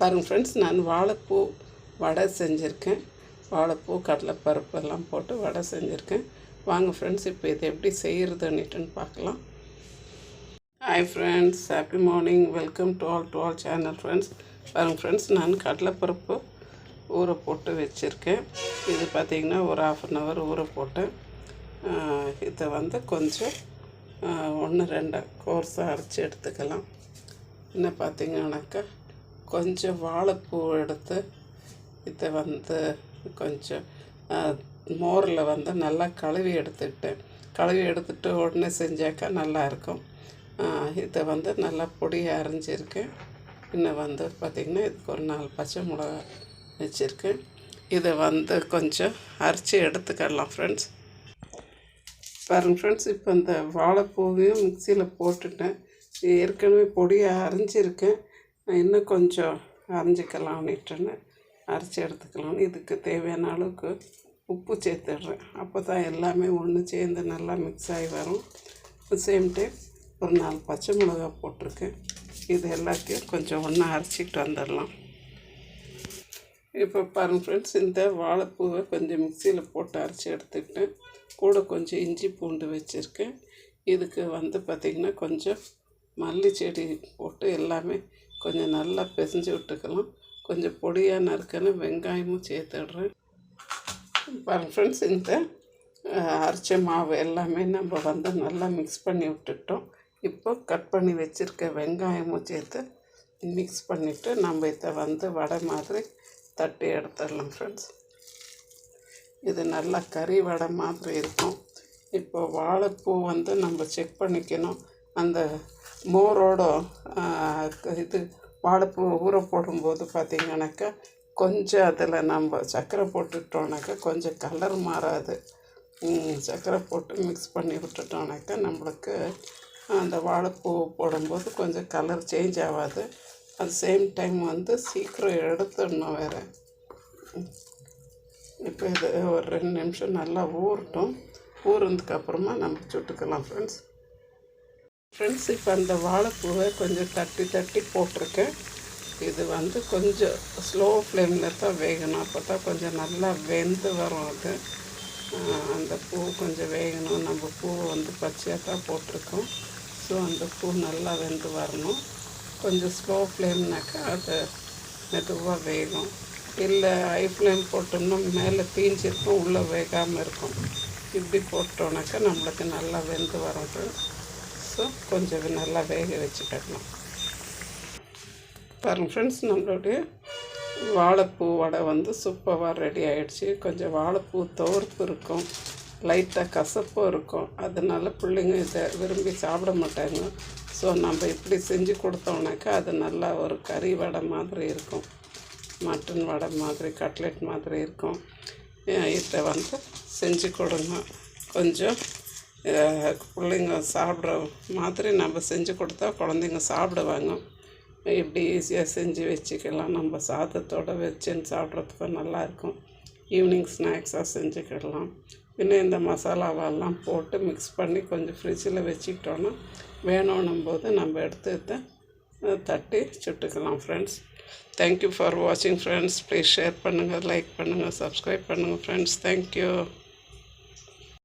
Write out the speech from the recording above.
பாருங்கள் ஃப்ரெண்ட்ஸ் நான் வாழைப்பூ வடை செஞ்சுருக்கேன். வாழைப்பூ கடலைப்பருப்பு எல்லாம் போட்டு வடை செஞ்சுருக்கேன். வாங்க ஃப்ரெண்ட்ஸ் இப்போ இதை எப்படி செய்கிறதுன்னுட்டுன்னு பார்க்கலாம். Hi friends happy morning welcome to all to all channel friends பாருங்கள் ஃப்ரெண்ட்ஸ் நான் கடலைப்பருப்பு ஊற போட்டு வச்சுருக்கேன். இது பார்த்திங்கன்னா ஒரு ஆஃப் அன் ஹவர் ஊற போட்டேன். இதை வந்து கொஞ்சம் ஒன்று ரெண்டு கோர்ஸாக அரைச்சி எடுத்துக்கலாம். என்ன பார்த்திங்கனாக்கா கொஞ்சம் வாழைப்பூ எடுத்து இதை வந்து கொஞ்சம் மோரில் வந்து நல்லா கழுவி எடுத்துக்கிட்டேன். கழுவி எடுத்துட்டு உடனே செஞ்சாக்கா நல்லாயிருக்கும். இதை வந்து நல்லா பொடியாக அரைஞ்சிருக்கேன். இன்னும் வந்து பார்த்திங்கன்னா இதுக்கு ஒரு நாலு பச்சை மிளகா வச்சுருக்கேன். இதை வந்து கொஞ்சம் அரைச்சி எடுத்துக்கலாம் ஃப்ரெண்ட்ஸ் பாருங்க ஃப்ரெண்ட்ஸ் இப்போ இந்த வாழைப்பூவையும் மிக்சியில் போட்டுட்டேன். ஏற்கனவே பொடியை அரைஞ்சிருக்கேன். இன்னும் கொஞ்சம் அரைஞ்சிக்கலாம்னுட்டுன்னு அரைச்சி எடுத்துக்கலாம்னு இதுக்கு தேவையான அளவுக்கு உப்பு சேர்த்துடுறேன். அப்போ தான் எல்லாமே ஒன்று சேர்ந்து நல்லா மிக்ஸ் ஆகி வரும். சேம் டைம் ஒரு நாலு பச்சை மிளகா போட்டிருக்கேன். இது எல்லாத்தையும் கொஞ்சம் ஒன்றா அரைச்சிட்டு வந்துடலாம். இப்போ பாருங்கள் ஃப்ரெண்ட்ஸ் இந்த வாழைப்பூவை கொஞ்சம் மிக்சியில் போட்டு அரைச்சி எடுத்துக்கிட்டேன். கூட கொஞ்சம் இஞ்சி பூண்டு வச்சுருக்கேன். இதுக்கு வந்து பார்த்திங்கன்னா கொஞ்சம் மல்லி செடி போட்டு எல்லாமே கொஞ்சம் நல்லா பிசைஞ்சு விட்டுக்கலாம். கொஞ்சம் பொடியாக நறுக்கணும் வெங்காயமும் சேர்த்துடுறேன் பாருங்கள் ஃப்ரெண்ட்ஸ் இந்த அரைச்ச மாவு எல்லாமே நம்ம வந்து நல்லா மிக்ஸ் பண்ணி விட்டுட்டோம். இப்போ கட் பண்ணி வச்சுருக்க வெங்காயமும் சேர்த்து மிக்ஸ் பண்ணிவிட்டு நம்ம இதை வந்து வடை மாதிரி தட்டி எடுத்துடலாம் ஃப்ரெண்ட்ஸ் இது நல்லா கறி வடை மாதிரி இருக்கும். இப்போ வாழைப்பூ வந்து நம்ம செக் பண்ணிக்கணும். அந்த மோரோட இது வாழைப்பூ ஊற போடும்போது பார்த்திங்கனாக்கா கொஞ்சம் அதில் நம்ம சர்க்கரை போட்டுட்டோம்னாக்கா கொஞ்சம் கலர் மாறாது. சர்க்கரை போட்டு மிக்ஸ் பண்ணி விட்டுட்டோம்னாக்கா நம்மளுக்கு அந்த வாழைப்பூ போடும்போது கொஞ்சம் கலர் சேஞ்ச் ஆகாது. அட் சேம் டைம் வந்து சீக்கிரம் எடுத்துடணும் வேறு. இப்போ இது ஒரு ரெண்டு நிமிஷம் நல்லா ஊறட்டும். ஊறுனதுக்கப்புறமா நம்ம சுட்டுக்கலாம் ஃப்ரெண்ட்ஸ் ஃப்ரெண்ட்ஸ் இப்போ அந்த வாழைப்பூவை கொஞ்சம் தட்டி தட்டி போட்டிருக்கேன். இது வந்து கொஞ்சம் ஸ்லோ ஃப்ளேமில் தான் வேகணும். அப்போ தான் கொஞ்சம் நல்லா வெந்து வரும் அது. அந்த பூ கொஞ்சம் வேகணும். நம்ம பூ வந்து பச்சையாக தான் போட்டிருக்கோம். ஸோ அந்த பூ நல்லா வெந்து வரணும். கொஞ்சம் ஸ்லோ ஃப்ளேம்னாக்கா அது மெதுவாக வேகும். இல்லை ஹை ஃப்ளேம் போட்டோம்னா மேலே தீஞ்சிருக்கும் உள்ளே வேகாமல் இருக்கும். இப்படி போட்டோன்னாக்கா நம்மளுக்கு நல்லா வெந்து வரும் ஸோ கொஞ்சம் நல்லா வேக வச்சுக்கணும் பாருங்கள் ஃப்ரெண்ட்ஸ் நம்மளுடைய வாழைப்பூ வடை வந்து சூப்பராக ரெடி ஆகிடுச்சு கொஞ்சம் வாழைப்பூ தோர்ப்பு இருக்கும். லைட்டாக கசப்பும் இருக்கும். அதனால் பிள்ளைங்க இதை விரும்பி சாப்பிட மாட்டாங்க. ஸோ நம்ம இப்படி செஞ்சு கொடுத்தோம்னாக்கா அது நல்லா ஒரு கறி வடை மாதிரி இருக்கும். மட்டன் வடை மாதிரி கட்லெட் மாதிரி இருக்கும். இதை வந்து செஞ்சு கொடுங்க. கொஞ்சம் பிள்ளைங்க சாப்பிட்ற மாதிரி நம்ம செஞ்சு கொடுத்தா குழந்தைங்க சாப்பிடுவாங்க. இப்படி ஈஸியாக செஞ்சு வச்சுக்கலாம். நம்ம சாதத்தோடு வச்சுன்னு சாப்பிட்றதுக்கும் நல்லாயிருக்கும். ஈவினிங் ஸ்நாக்ஸாக செஞ்சுக்கிடலாம். இன்னும் இந்த மசாலாவெல்லாம் போட்டு மிக்ஸ் பண்ணி கொஞ்சம் ஃப்ரிட்ஜில் வச்சுக்கிட்டோன்னா வேணும்னும் போது நம்ம எடுத்து எடுத்து தட்டி சுட்டுக்கலாம் ஃப்ரெண்ட்ஸ் தேங்க்யூ ஃபார் வாட்சிங் ஃப்ரெண்ட்ஸ் ப்ளீஸ் ஷேர் பண்ணுங்கள் லைக் பண்ணுங்கள் சப்ஸ்கிரைப் பண்ணுங்கள் ஃப்ரெண்ட்ஸ் தேங்க்யூ